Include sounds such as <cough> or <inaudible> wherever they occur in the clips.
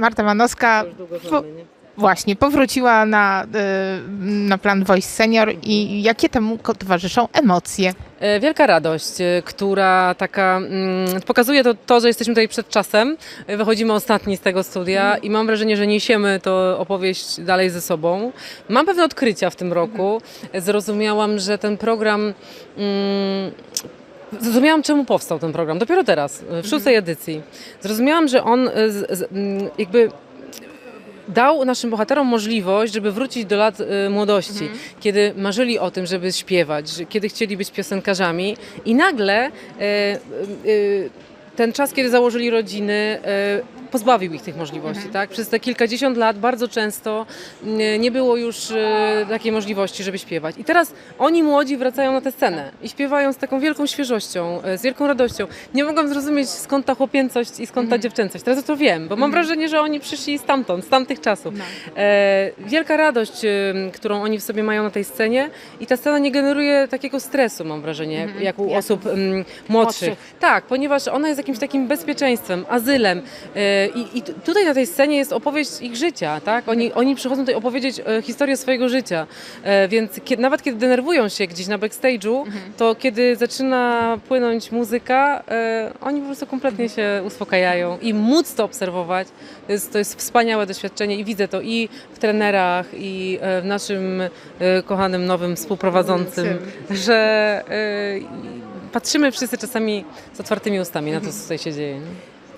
Marta Manowska po, właśnie powróciła na, y, na plan Voice Senior i jakie temu towarzyszą emocje? E, Wielka radość, e, która taka mm, pokazuje to, to, że jesteśmy tutaj przed czasem. E, Wychodzimy ostatni z tego studia i mam wrażenie, że niesiemy to opowieść dalej ze sobą. Mam pewne odkrycia w tym roku. Zrozumiałam, że ten program. Zrozumiałam, czemu powstał ten program. Dopiero teraz, w szóstej edycji. Zrozumiałam, że on e, z, z, jakby dał naszym bohaterom możliwość, żeby wrócić do lat y, młodości, kiedy marzyli o tym, żeby śpiewać, że- kiedy chcieli być piosenkarzami i nagle y, y, ten czas, kiedy założyli rodziny, y, pozbawił ich tych możliwości. Tak? Przez te kilkadziesiąt lat bardzo często nie było już y, takiej możliwości, żeby śpiewać. I teraz oni młodzi wracają na tę scenę i śpiewają z taką wielką świeżością, y, z wielką radością. Nie mogłam zrozumieć skąd ta chłopięcość i skąd ta dziewczęcość. Teraz to wiem, bo mam wrażenie, że oni przyszli stamtąd, z tamtych czasów. E, wielka radość, którą oni w sobie mają na tej scenie i ta scena nie generuje takiego stresu, mam wrażenie, jak, jak u osób mm, młodszych. Tak, ponieważ ona jest jakimś takim bezpieczeństwem, azylem. E, i, i tutaj na tej scenie jest opowieść ich życia, tak? Oni, oni przychodzą tutaj opowiedzieć e, historię swojego życia, e, więc kiedy, nawet kiedy denerwują się gdzieś na backstage'u, to kiedy zaczyna płynąć muzyka, oni po prostu kompletnie się uspokajają i móc to obserwować, to jest, to jest wspaniałe doświadczenie i widzę to i w trenerach, i w naszym kochanym nowym współprowadzącym, że patrzymy wszyscy czasami z otwartymi ustami na to, co tutaj się dzieje. nie?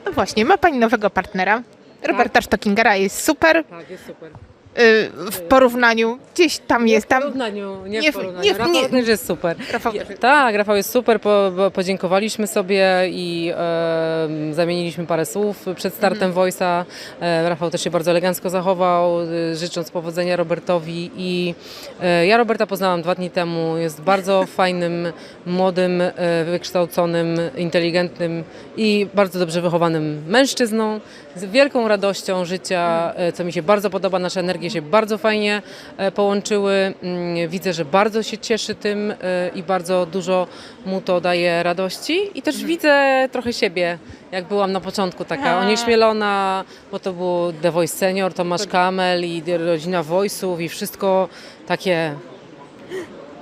No właśnie, ma Pani nowego partnera. Roberta Stockingera jest super Tak, jest super. Y, w porównaniu. Gdzieś tam jest, W tam porównaniu, nie, nie w w- porównaniu. nie w- Rafał nie- też jest super. Rafał też jest- Tak, Rafał jest super, po, po, podziękowaliśmy sobie i e, zamieniliśmy parę słów przed startem Mhm. Voice'a. E, Rafał też się bardzo elegancko zachował, e, życząc powodzenia Robertowi i e, ja Roberta poznałam dwa dni temu. Jest bardzo <laughs> fajnym, młodym, e, wykształconym, inteligentnym i bardzo dobrze wychowanym mężczyzną z wielką radością życia, e, co mi się bardzo podoba. Nasze energie się bardzo fajnie e, połączyły. Mm, Widzę, że bardzo się cieszy tym e, i bardzo dużo mu to daje radości. I też widzę trochę siebie, jak byłam na początku, taka A. onieśmielona, bo to był The Voice Senior, Tomasz Kamel i rodzina Voice'ów i wszystko takie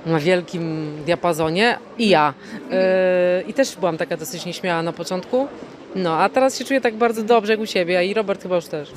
na wielkim diapazonie i ja. E, I też byłam taka dosyć nieśmiała na początku. No, a teraz się czuję tak bardzo dobrze jak u siebie i Robert chyba już też.